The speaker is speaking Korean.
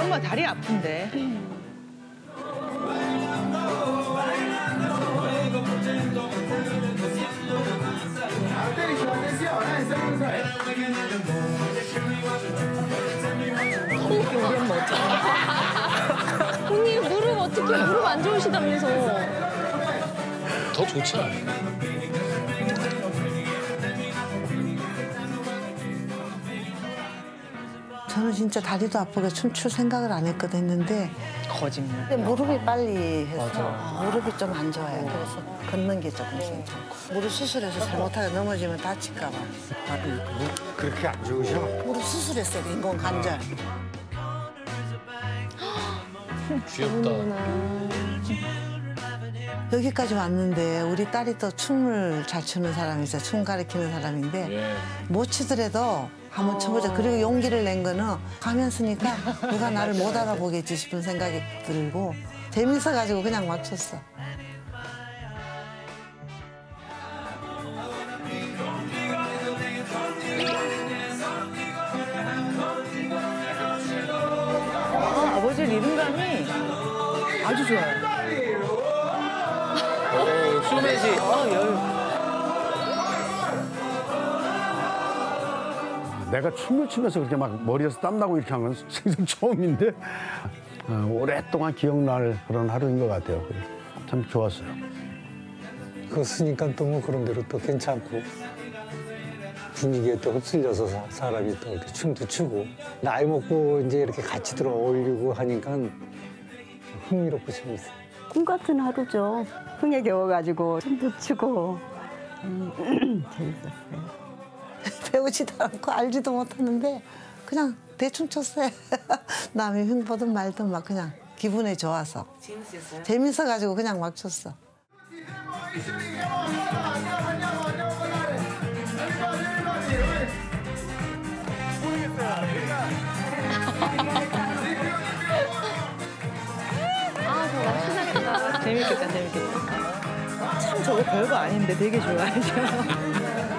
아 다리 아픈데. 언니 무릎 어떻게 무릎 안 좋으시다면서. 더 좋지 않아? 저는 진짜 다리도 아프게 춤출 생각을 안 했거든 했는데 거짓말. 근데 무릎이 빨리 해서 무릎이 좀 안 좋아요. 그래서 걷는 게 조금 괜찮고 무릎 수술해서 잘못하게 넘어지면 다칠까 봐. 그렇게 안 좋으셔? 무릎 수술했어요. 인공 관절. 귀엽다. 여기까지 왔는데 우리 딸이 또 춤을 잘 추는 사람이죠. 춤 가르치는 사람인데 예. 못 추더라도 한번 쳐보자. 그리고 용기를 낸 거는 가면 쓰니까 누가 나를 못 알아보겠지 싶은 생각이 들고 재밌어가지고 그냥 막 췄어. 아, 아버지 리듬감이 아주 좋아요. 어, 여유. 내가 춤을 추면서 그렇게 막 머리에서 땀나고 이렇게 한 건 생전 처음인데 어, 오랫동안 기억날 그런 하루인 것 같아요. 참 좋았어요. 그거 쓰니까 또 뭐 그런 대로 또 괜찮고 분위기에 또 흡수려서 사- 사람이 또 이렇게 춤도 추고 나이 먹고 이제 이렇게 같이 들어 어울리고 하니까 흥미롭고 재밌어요. 꿈 같은 하루죠. 흥에 겨워가지고 춤도 추고 음, 재밌었어요. 배우지도 않고 알지도 못하는데 그냥 대충 췄어요. 남이 흉보든 말든 막 그냥 기분에 좋아서. 재밌었어요? 재밌어가지고 그냥 막 췄어. 재밌겠다, 재밌겠다. 참 저거 별거 아닌데 되게 좋아하죠.